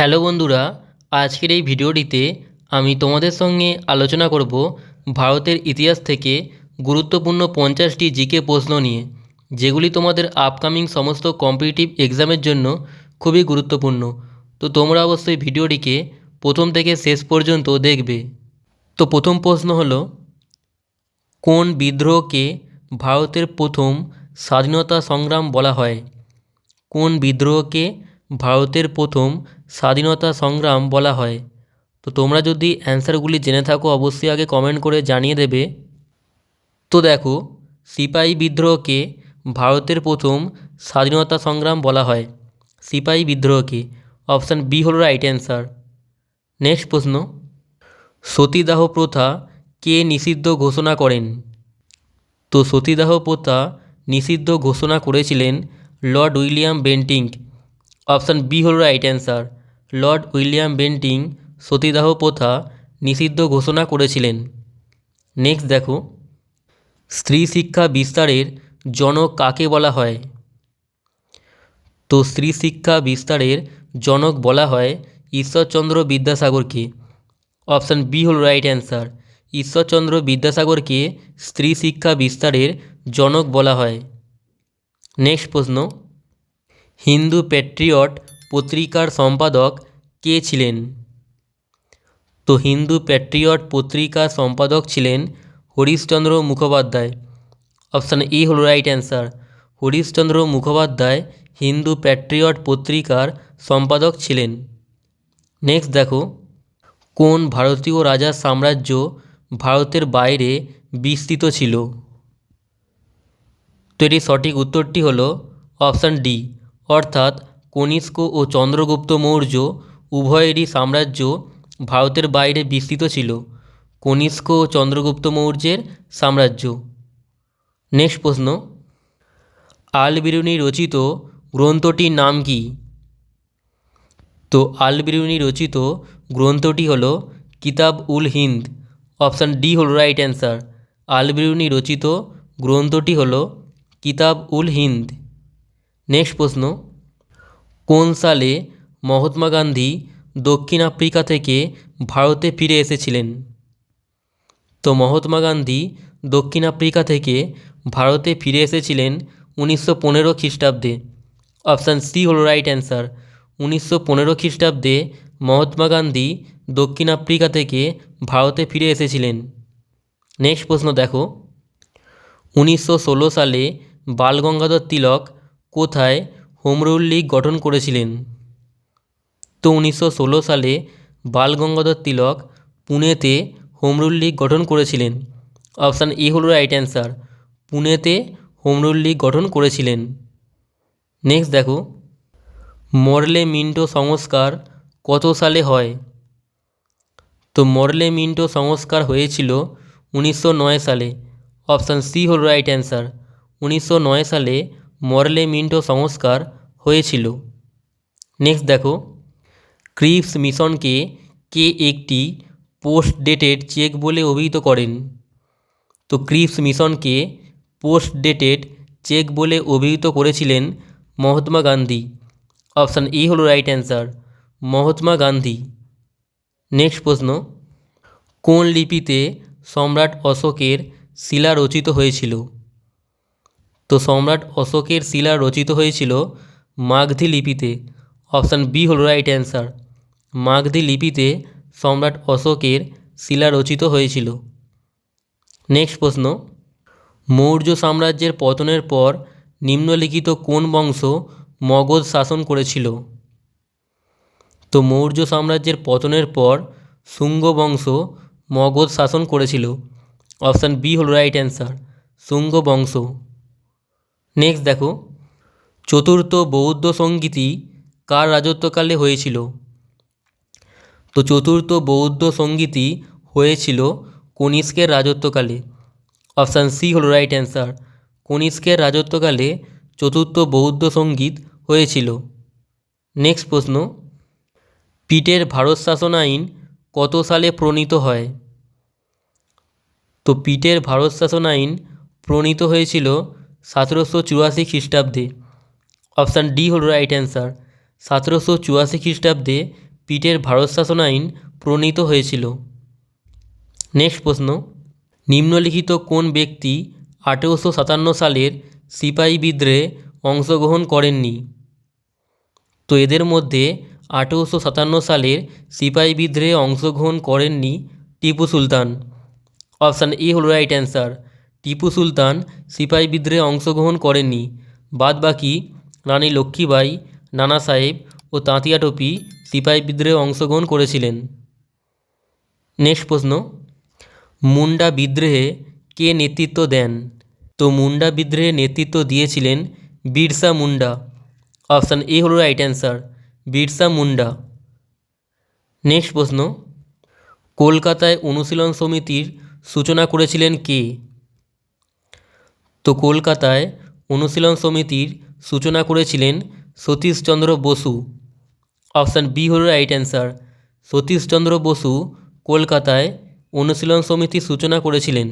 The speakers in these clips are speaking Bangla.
হ্যালো বন্ধুরা, আজকের এই ভিডিওটিতে আমি তোমাদের সঙ্গে আলোচনা করব ভারতের ইতিহাস থেকে গুরুত্বপূর্ণ পঞ্চাশটি জিকে প্রশ্ন নিয়ে, যেগুলি তোমাদের আপকামিং সমস্ত কম্পিটিটিভ এক্সামের জন্য খুবই গুরুত্বপূর্ণ। তো তোমরা অবশ্যই ভিডিওটিকে প্রথম থেকে শেষ পর্যন্ত দেখবে। তো প্রথম প্রশ্ন হলো, কোন বিদ্রোহকে ভারতের প্রথম স্বাধীনতা সংগ্রাম বলা হয়? কোন বিদ্রোহকে ভারতের প্রথম স্বাধীনতা সংগ্রাম বলা হয়। তো তোমরা যদি অ্যান্সারগুলি জেনে থাকো, অবশ্যই আগে কমেন্ট করে জানিয়ে দেবে। তো দেখো সিপাহী বিদ্রোহকে ভারতের প্রথম স্বাধীনতা সংগ্রাম বলা হয়। সিপাহী বিদ্রোহকে, অপশান বি হল রাইট অ্যান্সার নেক্সট প্রশ্ন, সতীদাহ প্রথা কে নিষিদ্ধ ঘোষণা করেন? তো সতীদাহ প্রথা নিষিদ্ধ ঘোষণা করেছিলেন lord William Bentinck option B হল right answer lord William Bentinck সতীদাহ প্রথা নিষিদ্ধ ঘোষণা করেছিলেন। নেক্সট দেখো। স্ত্রী শিক্ষা বিস্তারের জনক কাকে বলা হয়? তো স্ত্রী শিক্ষা বিস্তারের জনক বলা হয় ঈশ্বরচন্দ্র বিদ্যাসাগরকে। অপশান বি হল রাইট অ্যান্সার। ঈশ্বরচন্দ্র বিদ্যাসাগরকে স্ত্রী শিক্ষা বিস্তারের জনক বলা হয়। নেক্সট প্রশ্ন। হিন্দু প্যাট্রিয়ট পত্রিকার সম্পাদক কে ছিলেন? তো হিন্দু প্যাট্রিয়ট পত্রিকার সম্পাদক ছিলেন হরিশচন্দ্র মুখোপাধ্যায়। অপশান এ হল right answer Harishchandra Mukhopadhyay Hindu patriot পত্রিকার সম্পাদক ছিলেন। নেক্সট দেখো, কোন ভারতীয় রাজার সাম্রাজ্য ভারতের বাইরে বিস্তৃত ছিল? তো এটির সঠিক উত্তরটি হলো অপশান ডি, অর্থাৎ কনিষ্ক ও চন্দ্রগুপ্ত মৌর্য উভয়েরই সাম্রাজ্য ভারতের বাইরে বিস্তৃত ছিল, কনিষ্ক ও চন্দ্রগুপ্ত মৌর্যের সাম্রাজ্য। নেক্সট প্রশ্ন। আল বিরুনি রচিত গ্রন্থটির নাম কি? তো আল বিরুনি রচিত গ্রন্থটি হল কিতাব উল হিন্দ, অপশান ডি হল রাইট অ্যান্সার। আল বিরুনি রচিত গ্রন্থটি হল কিতাব উল হিন্দ। নেক্সট প্রশ্ন। কোন সালে মহাত্মা গান্ধী দক্ষিণ আফ্রিকা থেকে ভারতে ফিরে এসেছিলেন? তো মহাত্মা গান্ধী দক্ষিণ আফ্রিকা থেকে ভারতে ফিরে এসেছিলেন উনিশশো পনেরো খ্রিস্টাব্দে। অপশান সি হল রাইট অ্যান্সার। উনিশশো পনেরো খ্রিস্টাব্দে মহাত্মা গান্ধী দক্ষিণ আফ্রিকা থেকে ভারতে ফিরে এসেছিলেন। নেক্সট প্রশ্ন দেখো। উনিশশো ষোলো সালে বালগঙ্গাধর তিলক কোথায় হোম রুল লীগ গঠন করেছিলেন। তো উনিশশো ষোলো সালে বালগঙ্গাধর তিলক পুনেতে হোমরুল লীগ গঠন করেছিলেন। অপশান এ হল রাইট অ্যান্সার পুনেতে হোমরুল লীগ গঠন করেছিলেন। নেক্সট দেখো, মরলে মিন্টো সংস্কার কত সালে হয়? তো মরলে মিন্টো সংস্কার হয়েছিল উনিশশো নয় সালে। অপশান সি হল রাইট অ্যান্সার উনিশশো নয় সালে মরলে মিন্টো সংস্কার হয়েছিল। নেক্সট দেখো, ক্রিপস মিশনকে কে একটি পোস্ট ডেটেড চেক বলে অভিহিত করেন? তো ক্রিপস মিশনকে পোস্ট ডেটেড চেক বলে অভিহিত করেছিলেন মহাত্মা গান্ধী। অপশান এ হল right answer Mahatma Gandhi. Next প্রশ্ন, কোন লিপিতে সম্রাট অশোকের শিলা রচিত হয়েছিল? তো সম্রাট অশোকের শিলা রচিত হয়েছিল মাগধী লিপিতে। অপশান বি হল রাইট অ্যান্সার মাগধী লিপিতে সম্রাট অশোকের শিলা রচিত হয়েছিল। নেক্সট প্রশ্ন। মৌর্য সাম্রাজ্যের পতনের পর নিম্নলিখিত কোন বংশ মগধ শাসন করেছিল? তো মৌর্য সাম্রাজ্যের পতনের পর শুঙ্গ বংশ মগধ শাসন করেছিল। অপশান বি হল রাইট অ্যান্সার শুঙ্গ বংশ। নেক্সট দেখো। চতুর্থ বৌদ্ধ সঙ্গীতি কার রাজত্বকালে হয়েছিল? তো চতুর্থ বৌদ্ধ সঙ্গীতি হয়েছিল কনিষ্কের রাজত্বকালে। অপশান সি হল রাইট অ্যান্সার কনিষ্কের রাজত্বকালে চতুর্থ বৌদ্ধ সংগীত হয়েছিল। নেক্সট প্রশ্ন। পিটের ভারত শাসন আইন কত সালে প্রণীত হয়? তো পিটের ভারত শাসন আইন প্রণীত হয়েছিল সতেরোশো চুরাশি খ্রিস্টাব্দে। অপশান ডি হল রাইট অ্যান্সার সতেরোশো চুরাশি খ্রিস্টাব্দে পিটের ভারত শাসন আইন প্রণীত হয়েছিল। নেক্সট প্রশ্ন। নিম্নলিখিত কোন ব্যক্তি আঠেরোশো সাতান্ন সালের সিপাহী বিদ্রোহে অংশগ্রহণ করেননি? তো এদের মধ্যে আঠেরোশো সাতান্ন সালের সিপাহী বিদ্রোহে অংশগ্রহণ করেননি টিপু সুলতান। অপশান এ হল রাইট অ্যান্সার টিপু সুলতান সিপাহী বিদ্রোহে অংশগ্রহণ করেননি। বাদবাকি রানী লক্ষ্মীবাই নানা সাহেব ও তাঁতিয়া টোপি সিপাহী বিদ্রোহে অংশগ্রহণ করেছিলেন। নেক্সট প্রশ্ন, মুন্ডা বিদ্রোহে কে নেতৃত্ব দেন? তো মুন্ডা বিদ্রোহে নেতৃত্ব দিয়েছিলেন বিরসা মুন্ডা। অপশান এ হল right answer, Birsa Munda. Next প্রশ্ন, কলকাতায় অনুশীলন সমিতির সূচনা করেছিলেন কে? তো কলকাতায় অনুশীলন সমিতির সূচনা করেছিলেন সতীশচন্দ্র বসু। অপশান বি হল রাইট অ্যান্সার সতীশচন্দ্র বসু কলকাতায় অনুশীলন সমিতির সূচনা করেছিলেন।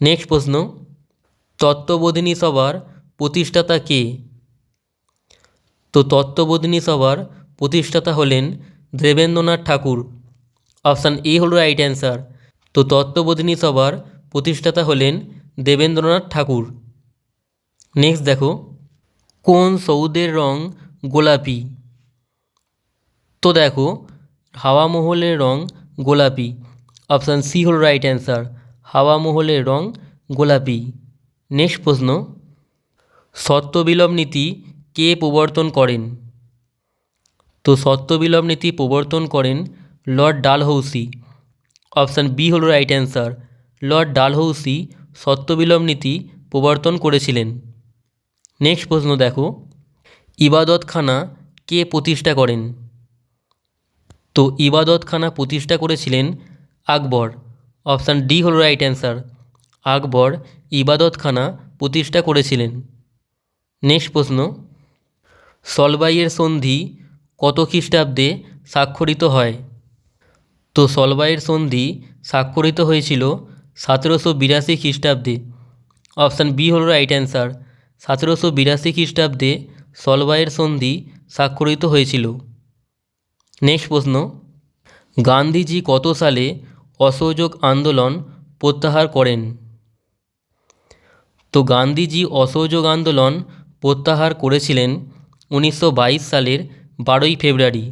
নেক্সট প্রশ্ন। তত্ত্ববোধিনী সভার প্রতিষ্ঠাতা কে? তো তত্ত্ববোধিনী সভার প্রতিষ্ঠাতা হলেন দেবেন্দ্রনাথ ঠাকুর। অপশান এ হল রাইট অ্যান্সার তো তত্ত্ববোধিনী সভার প্রতিষ্ঠাতা হলেন দেবেন্দ্রনাথ ঠাকুর। নেক্সট দেখো, কোন সৌদের রং গোলাপি? তো দেখো, হাওয়া মহলের রং গোলাপি। অপশান সি হল রাইট অ্যান্সার হাওয়া মহলের রং গোলাপি। নেক্সট প্রশ্ন সত্যবিলোপ নীতি কে প্রবর্তন করেন? তো সত্যবিলোপ নীতি প্রবর্তন করেন লর্ড ডালহৌসি অপশান বি হল রাইট অ্যান্সার লর্ড ডালহৌসি সত্যবিলোপ নীতি প্রবর্তন করেছিলেন। নেক্সট প্রশ্ন দেখো, ইবাদতখানা কে প্রতিষ্ঠা করেন? তো ইবাদতখানা প্রতিষ্ঠা করেছিলেন আকবর। অপশান ডি হল রাইট অ্যান্সার, আকবর ইবাদতখানা প্রতিষ্ঠা করেছিলেন। নেক্সট প্রশ্ন, সলবাইয়ের সন্ধি কত খ্রিস্টাব্দে স্বাক্ষরিত হয়? তো সলবাইয়ের সন্ধি স্বাক্ষরিত হয়েছিল সতেরোশো বিরাশি খ্রিস্টাব্দে। অপশান বি হল রাইট অ্যান্সার সতেরোশো বিরাশি খ্রিস্টাব্দে সলবাইয়ের সন্ধি স্বাক্ষরিত হয়েছিল। নেক্সট প্রশ্ন। গান্ধীজি কত সালে অসহযোগ আন্দোলন প্রত্যাহার করেন? তো গান্ধীজি অসহযোগ আন্দোলন প্রত্যাহার করেছিলেন উনিশশো বাইশ সালের বারোই ফেব্রুয়ারি।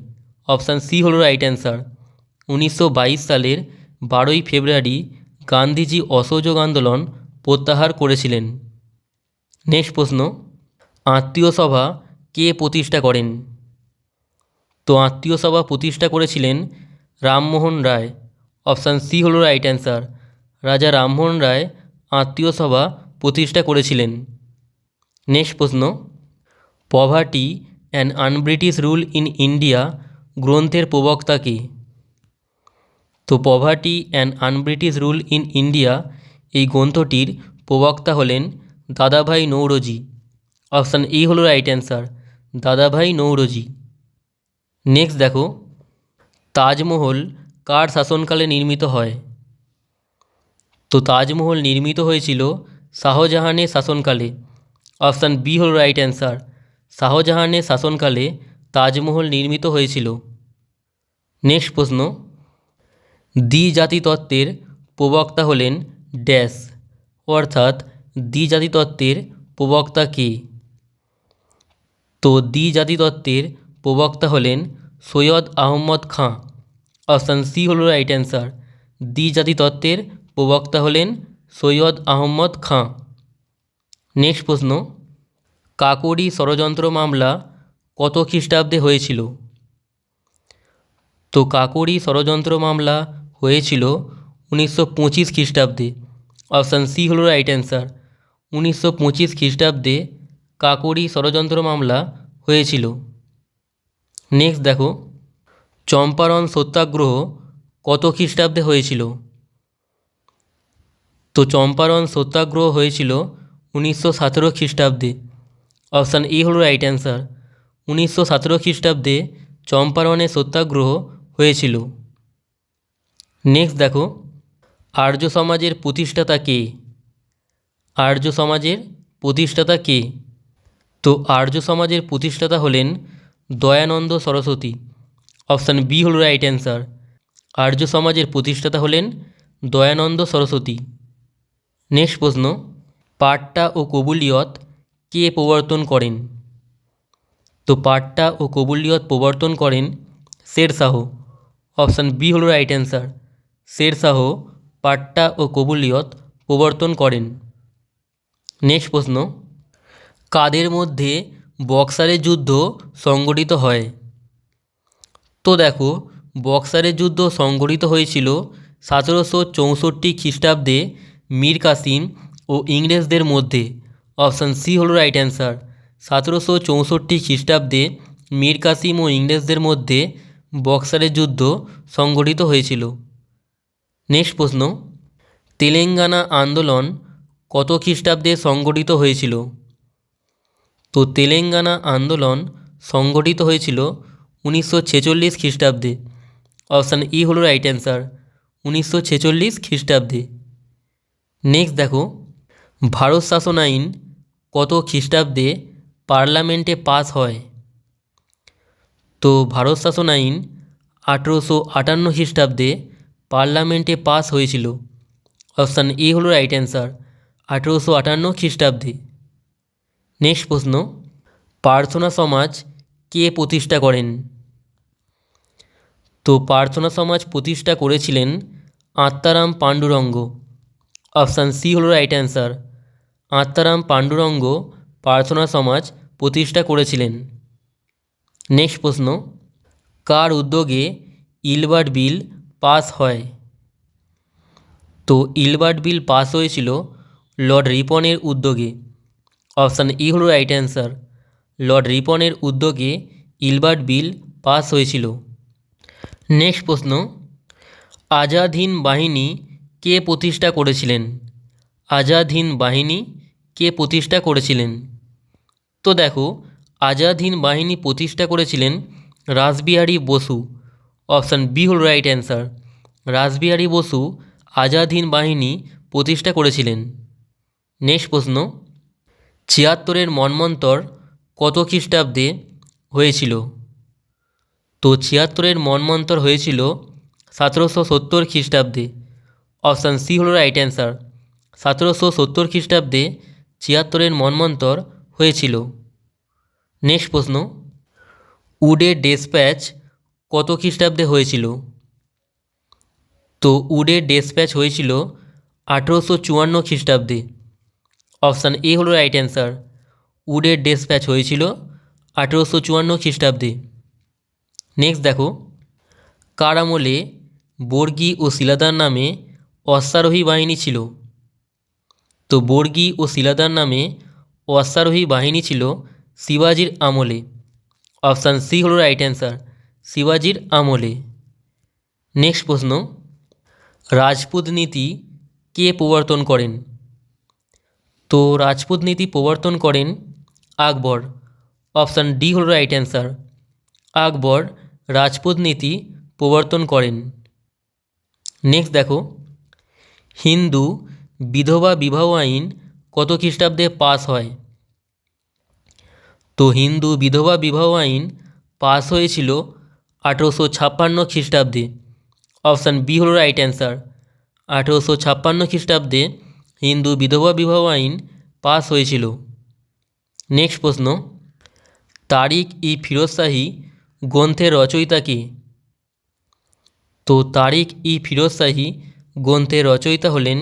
অপশান সি হল রাইট অ্যান্সার উনিশশো বাইশ সালের বারোই ফেব্রুয়ারি গান্ধীজি অসহযোগ আন্দোলন প্রত্যাহার করেছিলেন। নেক্সট প্রশ্ন, আত্মীয় সভা কে প্রতিষ্ঠা করেন? তো আত্মীয় সভা প্রতিষ্ঠা করেছিলেন রামমোহন রায়। অপশান সি হল রাইট অ্যান্সার। রাজা রামমোহন রায় আত্মীয় সভা প্রতিষ্ঠা করেছিলেন। নেক্সট প্রশ্ন poverty and unBritish rule in India গ্রন্থের প্রবক্তা কে? তো poverty and unBritish rule in India এই গ্রন্থটির প্রবক্তা হলেন দাদাভাই নৌরোজি। অপশান এ হলো রাইট অ্যান্সার দাদাভাই নৌরোজি। নেক্সট দেখো, তাজমহল কার শাসনকালে নির্মিত হয়? তো তাজমহল নির্মিত হয়েছিল শাহজাহানের শাসনকালে। অপশান বি হল রাইট অ্যান্সার শাহজাহানের শাসনকালে তাজমহল নির্মিত হয়েছিল। নেক্সট প্রশ্ন দ্বিজাতি তত্ত্বের প্রবক্তা হলেন ড্যাশ, অর্থাৎ দ্বিজাতি তত্ত্বের প্রবক্তা কে? তো দ্বিজাতি তত্ত্বের প্রবক্তা হলেন সৈয়দ আহমদ খাঁ। অপশান সি হল রাইট অ্যান্সার। দ্বিজাতি তত্ত্বের প্রবক্তা হলেন সৈয়দ আহমদ খাঁ। নেক্সট প্রশ্ন, কাকোরি ষড়যন্ত্র মামলা কত খ্রিস্টাব্দে হয়েছিল? তো কাকোরি ষড়যন্ত্র মামলা হয়েছিল উনিশশো পঁচিশ খ্রিস্টাব্দে। অপশান সি হল রাইট অ্যান্সার উনিশশো পঁচিশ খ্রিস্টাব্দে কাকোরি ষড়যন্ত্র মামলা হয়েছিল। নেক্সট দেখো, চম্পারণ সত্যাগ্রহ কত খ্রিস্টাব্দে হয়েছিল? তো চম্পারণ সত্যাগ্রহ হয়েছিল উনিশশো সতেরো খ্রিস্টাব্দে। অপশান এ হল রাইট অ্যান্সার উনিশশো সতেরো খ্রিস্টাব্দে চম্পারণে সত্যাগ্রহ হয়েছিল। নেক্সট দেখো, আর্য সমাজের প্রতিষ্ঠাতা কে? আর্য সমাজের প্রতিষ্ঠাতা কে? তো আর্য সমাজের প্রতিষ্ঠাতা হলেন দয়ানন্দ সরস্বতী। অপশান বি হল রাইট অ্যান্সার আর্য সমাজের প্রতিষ্ঠাতা হলেন দয়ানন্দ সরস্বতী। নেক্সট প্রশ্ন, পাট্টা ও কবুলিয়ত কে প্রবর্তন করেন? তো পাট্টা ও কবুলিয়ত প্রবর্তন করেন শেরশাহ। অপশান বি হল রাইট অ্যান্সার শেরশাহ পাট্টা ও কবুলিয়ত প্রবর্তন করেন। নেক্সট প্রশ্ন। কাদের মধ্যে বক্সারের যুদ্ধ সংগঠিত হয়? তো দেখো বক্সারের যুদ্ধ সংগঠিত হয়েছিল সতেরোশো চৌষট্টি খ্রিস্টাব্দে মীর কাসিম ও ইংরেজদের মধ্যে। অপশান সি হল রাইট অ্যান্সার সতেরোশো চৌষট্টি খ্রিস্টাব্দে মীর কাসিম ও ইংরেজদের মধ্যে বক্সারের যুদ্ধ সংগঠিত হয়েছিল। নেক্সট প্রশ্ন, তেলেঙ্গানা আন্দোলন কত খ্রিস্টাব্দে সংগঠিত হয়েছিল? তো তেলেঙ্গানা আন্দোলন সংগঠিত হয়েছিল উনিশশো ছেচল্লিশ খ্রিস্টাব্দে। অপশান ই হলো রাইট অ্যান্সার উনিশশো ছেচল্লিশ খ্রিস্টাব্দে। নেক্সট দেখো, ভারত শাসন আইন কত খ্রিস্টাব্দে পার্লামেন্টে পাস হয়? তো ভারত শাসন আইন আঠেরোশো আটান্ন খ্রিস্টাব্দে পার্লামেন্টে পাস হয়েছিল। অপশান এ হলো রাইট অ্যান্সার আঠেরোশো আটান্ন খ্রিস্টাব্দে। নেক্সট প্রশ্ন, প্রার্থনা সমাজ কে প্রতিষ্ঠা করেন? তো প্রার্থনা সমাজ প্রতিষ্ঠা করেছিলেন আত্মারাম পাণ্ডুরঙ্গ। অপশান সি হলো রাইট অ্যান্সার আত্মারাম পাণ্ডুরঙ্গ প্রার্থনা সমাজ প্রতিষ্ঠা করেছিলেন। নেক্সট প্রশ্ন, কার উদ্যোগে ইলবার্ট বিল পাস হয়। তো ইলবার্ট বিল পাস হয়েছিল লর্ড রিপনের উদ্যোগে। অপশান ই হলো রাইট অ্যান্সার। লর্ড রিপনের উদ্যোগে ইলবার্ট বিল পাস হয়েছিল। নেক্সট প্রশ্ন আজাদ হিন্দ বাহিনী কে প্রতিষ্ঠা করেছিলেন? আজাদ হিন্দ বাহিনী কে প্রতিষ্ঠা করেছিলেন? তো দেখো আজাদ হিন্দ বাহিনী প্রতিষ্ঠা করেছিলেন রাসবিহারী বসু। অপশান বি হল রাইট অ্যান্সার। রাসবিহারী বসু আজাদ হিন্দ বাহিনী প্রতিষ্ঠা করেছিলেন। নেক্সট প্রশ্ন। ছিয়াত্তরের মন্বন্তর কত খ্রিস্টাব্দে হয়েছিল? তো ছিয়াত্তরের মন্বন্তর হয়েছিল সতেরোশো সত্তর খ্রিস্টাব্দে। অপশান সি হল রাইট অ্যান্সার। সতেরোশো সত্তর খ্রিস্টাব্দে ছিয়াত্তরের মন্বন্তর হয়েছিল। নেক্সট প্রশ্ন। উডে ডেসপ্যাচ কত খ্রিস্টাব্দে হয়েছিল? তো উডের ডেসপ্যাচ হয়েছিল আঠেরোশো চুয়ান্ন খ্রিস্টাব্দে। অপশান এ হলো রাইট অ্যান্সার। উডের ডেসপ্যাচ হয়েছিল আঠেরোশো চুয়ান্ন খ্রিস্টাব্দে। নেক্সট দেখো। কার আমলে বর্গী ও শিলাদার নামে অশ্বারোহী বাহিনী ছিল। তো বর্গী ও শিলাদার নামে অশ্বারোহী বাহিনী ছিল শিবাজির আমলে। অপশান সি হলো রাইট অ্যান্সার। শিবাজির আমলে। নেক্সট প্রশ্ন, রাজপুত নীতি কে প্রবর্তন করেন? তো রাজপুত নীতি প্রবর্তন করেন আকবর। অপশান ডি হল রাইট অ্যান্সার আকবর রাজপুত নীতি প্রবর্তন করেন। নেক্সট দেখো, হিন্দু বিধবা বিবাহ আইন কত খ্রিস্টাব্দে পাস হয়? তো হিন্দু বিধবা বিবাহ আইন পাস হয়েছিল আঠেরোশো ছাপ্পান্ন খ্রিস্টাব্দে। অপশান বি হল রাইট অ্যান্সার আঠেরোশো ছাপ্পান্ন খ্রিস্টাব্দে হিন্দু বিধবা বিবাহ আইন পাস হয়েছিল। নেক্সট প্রশ্ন তারিক ই ফিরোজ শাহী গ্রন্থের রচয়িতা কে? তো তারিক ই ফিরোজ শাহী গ্রন্থের রচয়িতা হলেন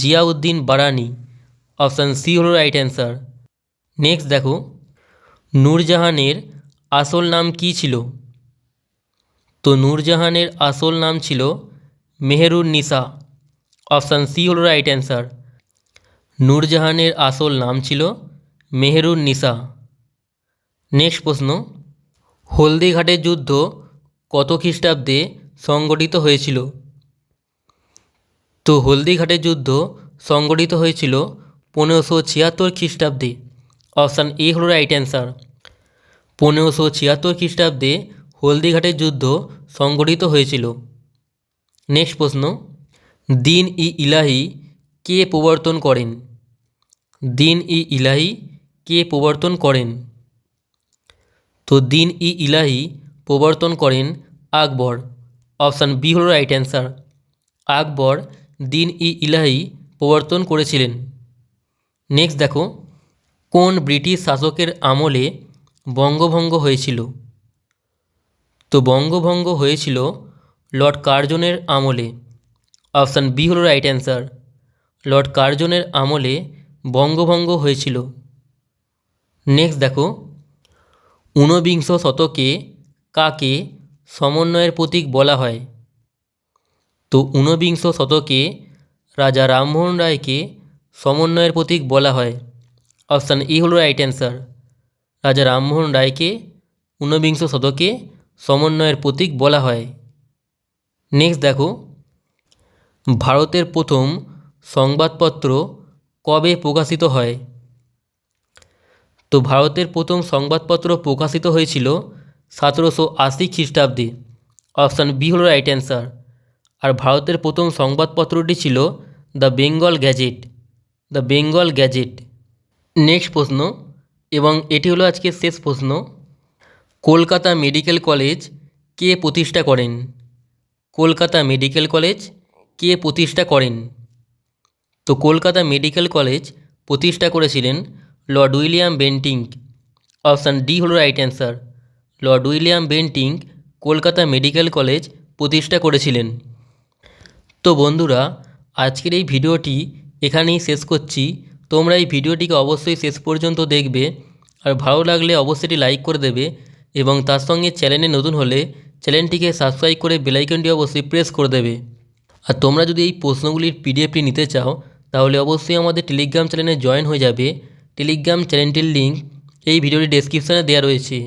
জিয়াউদ্দিন বারানি। অপশান সি হল রাইট অ্যান্সার নেক্সট দেখো, নূরজাহানের আসল নাম কী ছিল? তো নূরজাহানের আসল নাম ছিল মেহেরুন নিসা অপশান সি হল রাইট অ্যান্সার নূরজাহানের আসল নাম ছিল মেহেরুন নিসা নেক্সট প্রশ্ন। হলদিঘাটের যুদ্ধ কত খ্রিস্টাব্দে সংগঠিত হয়েছিল? তো হলদিঘাটের যুদ্ধ সংগঠিত হয়েছিল পনেরোশো ছিয়াত্তর খ্রিস্টাব্দে। অপশান এ হল রাইট অ্যান্সার পনেরোশো ছিয়াত্তর খ্রিস্টাব্দে হলদিঘাটের যুদ্ধ সংগঠিত হয়েছিল। নেক্সট প্রশ্ন, দিন ই ইলাহি কে প্রবর্তন করেন? দিন ই ইলাহি কে প্রবর্তন করেন? তো দিন ই ইলাহি প্রবর্তন করেন আকবর। অপশান বি হল রাইট অ্যান্সার। আকবর দিন ই ইলাহি প্রবর্তন করেছিলেন। নেক্সট দেখো, কোন ব্রিটিশ শাসকের আমলে বঙ্গভঙ্গ হয়েছিল? তো বঙ্গভঙ্গ হয়েছিল লর্ড কার্জনের আমলে। অপশান বি হল রাইট অ্যান্সার লর্ড কার্জনের আমলে বঙ্গভঙ্গ হয়েছিল। নেক্সট দেখো, ঊনবিংশ শতকে কাকে সমন্বয়ের প্রতীক বলা হয়? তো ঊনবিংশ শতকে রাজা রামমোহন রায়কে সমন্বয়ের প্রতীক বলা হয়। অপশান ই হল রাইট অ্যান্সার রাজা রামমোহন রায়কে ঊনবিংশ শতকে সমন্বয়ের প্রতীক বলা হয়। নেক্সট দেখো। ভারতের প্রথম সংবাদপত্র কবে প্রকাশিত হয়? তো ভারতের প্রথম সংবাদপত্র প্রকাশিত হয়েছিল সতেরোশো আশি খ্রিস্টাব্দে। অপশান বি হল রাইট অ্যান্সার আর ভারতের প্রথম সংবাদপত্রটি ছিল the Bengal Gazette the Bengal Gazette next প্রশ্ন। এবং এটি হলো আজকের শেষ প্রশ্ন। কলকাতা মেডিকেল কলেজ কে প্রতিষ্ঠা করেন? কলকাতা মেডিকেল কলেজ কে প্রতিষ্ঠা করেন? তো কলকাতা মেডিকেল কলেজ প্রতিষ্ঠা করেছিলেন Lord William Bentinck option D হল right answer. Lord William Bentinck Kolkata medical college প্রতিষ্ঠা করেছিলেন। তো বন্ধুরা, আজকের এই ভিডিওটি এখানেই শেষ করছি। তোমরা এই ভিডিওটিকে অবশ্যই শেষ পর্যন্ত দেখবে। আর ভালো লাগলে অবশ্যই লাইক করে দেবে। এবং তার সঙ্গে চ্যানেলে নতুন হলে চ্যানেলটিকে সাবস্ক্রাইব করে বেলাইকনটি অবশ্যই প্রেস করে দেবে। আর তোমরা যদি এই প্রশ্নগুলির পিডিএফটি নিতে চাও, তাহলে অবশ্যই আমাদের টেলিগ্রাম চ্যানেলে জয়েন হয়ে যাবে। টেলিগ্রাম চ্যানেলটির লিঙ্ক এই ভিডিওটি ডেসক্রিপশানে দেওয়া রয়েছে।